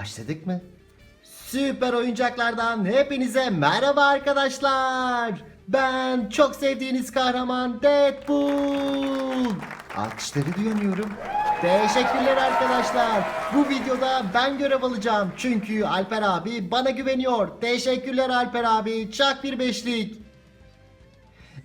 Başladık mı? Süper oyuncaklardan hepinize merhaba arkadaşlar. Ben çok sevdiğiniz kahraman Deadpool. Alkışları duyamıyorum. Teşekkürler arkadaşlar. Bu videoda ben görev alacağım. Çünkü Alper abi bana güveniyor. Teşekkürler Alper abi. Çak bir beşlik.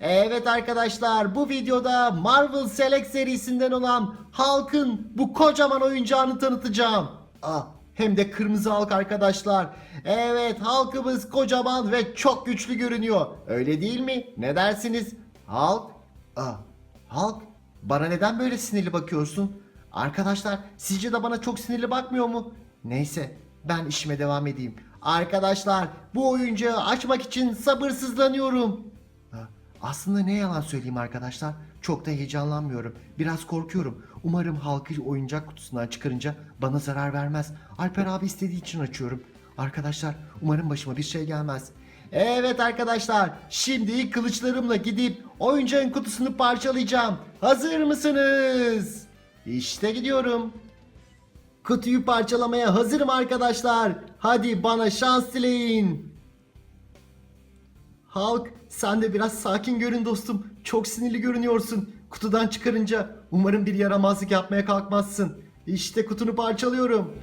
Evet arkadaşlar bu videoda Marvel Select serisinden olan Hulk'ın bu kocaman oyuncağını tanıtacağım. Ah, hem de kırmızı Hulk arkadaşlar. Evet Hulk'ımız kocaman ve çok güçlü görünüyor. Öyle değil mi? Ne dersiniz? Hulk? Ah, Hulk bana neden böyle sinirli bakıyorsun? Arkadaşlar sizce de bana çok sinirli bakmıyor mu? Neyse ben işime devam edeyim. Arkadaşlar bu oyuncağı açmak için sabırsızlanıyorum. Aslında ne yalan söyleyeyim arkadaşlar. Çok da heyecanlanmıyorum. Biraz korkuyorum. Umarım halkı oyuncak kutusundan çıkarınca bana zarar vermez. Alper abi istediği için açıyorum. Arkadaşlar umarım başıma bir şey gelmez. Evet arkadaşlar şimdi kılıçlarımla gidip oyuncağın kutusunu parçalayacağım. Hazır mısınız? İşte gidiyorum. Kutuyu parçalamaya hazırım arkadaşlar. Hadi bana şans dileyin. Halk sen de biraz sakin görün dostum. Çok sinirli görünüyorsun. Kutudan çıkarınca umarım bir yaramazlık yapmaya kalkmazsın. İşte kutunu parçalıyorum.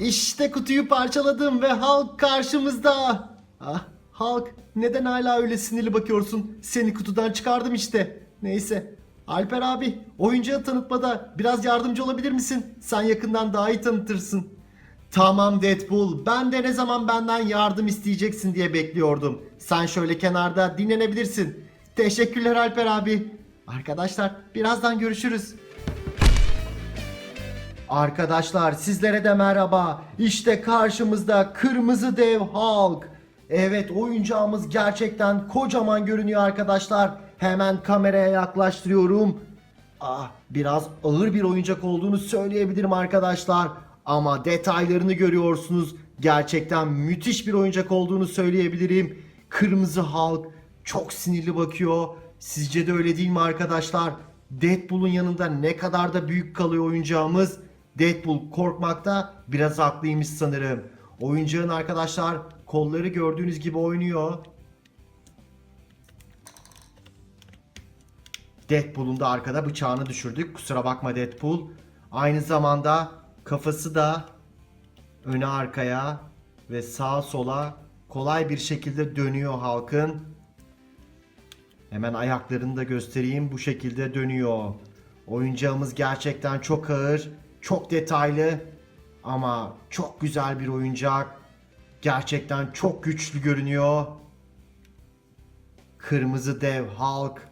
İşte kutuyu parçaladım ve halk karşımızda. Ah, halk neden hala öyle sinirli bakıyorsun? Seni kutudan çıkardım işte. Neyse. Alper abi oyuncağı tanıtmada biraz yardımcı olabilir misin? Sen yakından daha iyi tanıtırsın. Tamam Deadpool. Ben de ne zaman benden yardım isteyeceksin diye bekliyordum. Sen şöyle kenarda dinlenebilirsin. Teşekkürler Alper abi. Arkadaşlar birazdan görüşürüz. Arkadaşlar sizlere de merhaba. İşte karşımızda kırmızı dev Hulk. Evet oyuncağımız gerçekten kocaman görünüyor arkadaşlar. Hemen kameraya yaklaştırıyorum. Ah biraz ağır bir oyuncak olduğunu söyleyebilirim arkadaşlar. Ama detaylarını görüyorsunuz. Gerçekten müthiş bir oyuncak olduğunu söyleyebilirim. Kırmızı Hulk çok sinirli bakıyor. Sizce de öyle değil mi arkadaşlar? Deadpool'un yanında ne kadar da büyük kalıyor oyuncağımız. Deadpool korkmakta biraz haklıymış sanırım. Oyuncağın arkadaşlar kolları gördüğünüz gibi oynuyor. Deadpool'un da arkada bıçağını düşürdük. Kusura bakma Deadpool. Aynı zamanda kafası da öne arkaya ve sağa sola kolay bir şekilde dönüyor halkın. Hemen ayaklarını da göstereyim. Bu şekilde dönüyor. Oyuncağımız gerçekten çok ağır, çok detaylı ama çok güzel bir oyuncak. Gerçekten çok güçlü görünüyor. Kırmızı dev Hulk.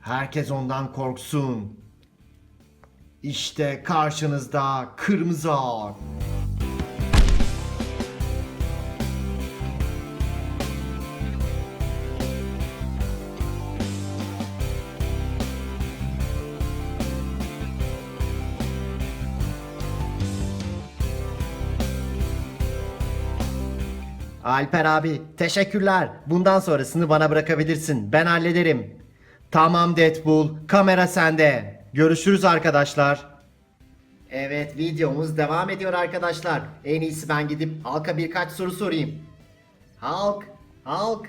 Herkes ondan korksun. İşte karşınızda Kırmızı Hulk. Alper abi teşekkürler. Bundan sonrasını bana bırakabilirsin. Ben hallederim. Tamam Deadpool. Kamera sende. Görüşürüz arkadaşlar. Evet videomuz devam ediyor arkadaşlar. En iyisi ben gidip Halk'a birkaç soru sorayım. Halk, Halk.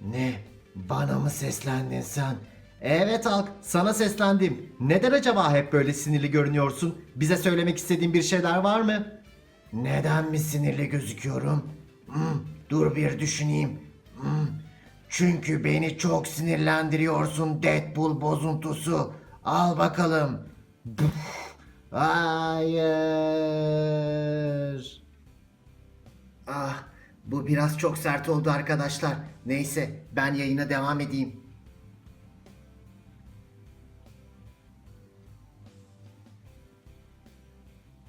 Ne? Bana mı seslendin sen? Evet Halk, sana seslendim. Neden acaba hep böyle sinirli görünüyorsun? Bize söylemek istediğin bir şeyler var mı? Neden mi sinirli gözüküyorum? Hmm, dur bir düşüneyim. Hmm, çünkü beni çok sinirlendiriyorsun Deadpool bozuntusu. Al bakalım. Hayır. Ah, bu biraz çok sert oldu arkadaşlar. Neyse, ben yayına devam edeyim.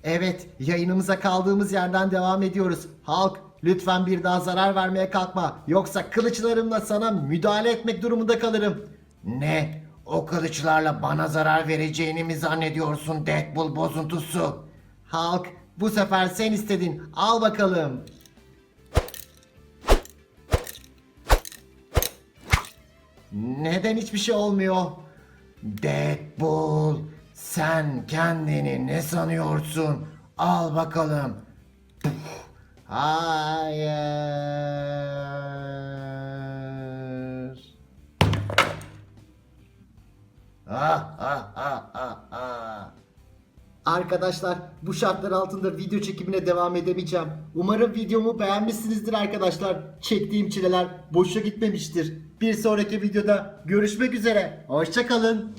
Evet, yayınımıza kaldığımız yerden devam ediyoruz. Halk, lütfen bir daha zarar vermeye kalkma. Yoksa kılıçlarımla sana müdahale etmek durumunda kalırım. Ne? O kılıçlarla bana zarar vereceğini mi zannediyorsun Deadpool bozuntusu? Halk, bu sefer sen istedin. Al bakalım. Neden hiçbir şey olmuyor? Deadpool, sen kendini ne sanıyorsun? Al bakalım. Hayır. Arkadaşlar bu şartlar altında video çekimine devam edemeyeceğim. Umarım videomu beğenmişsinizdir arkadaşlar. Çektiğim çileler boşa gitmemiştir. Bir sonraki videoda görüşmek üzere. Hoşçakalın.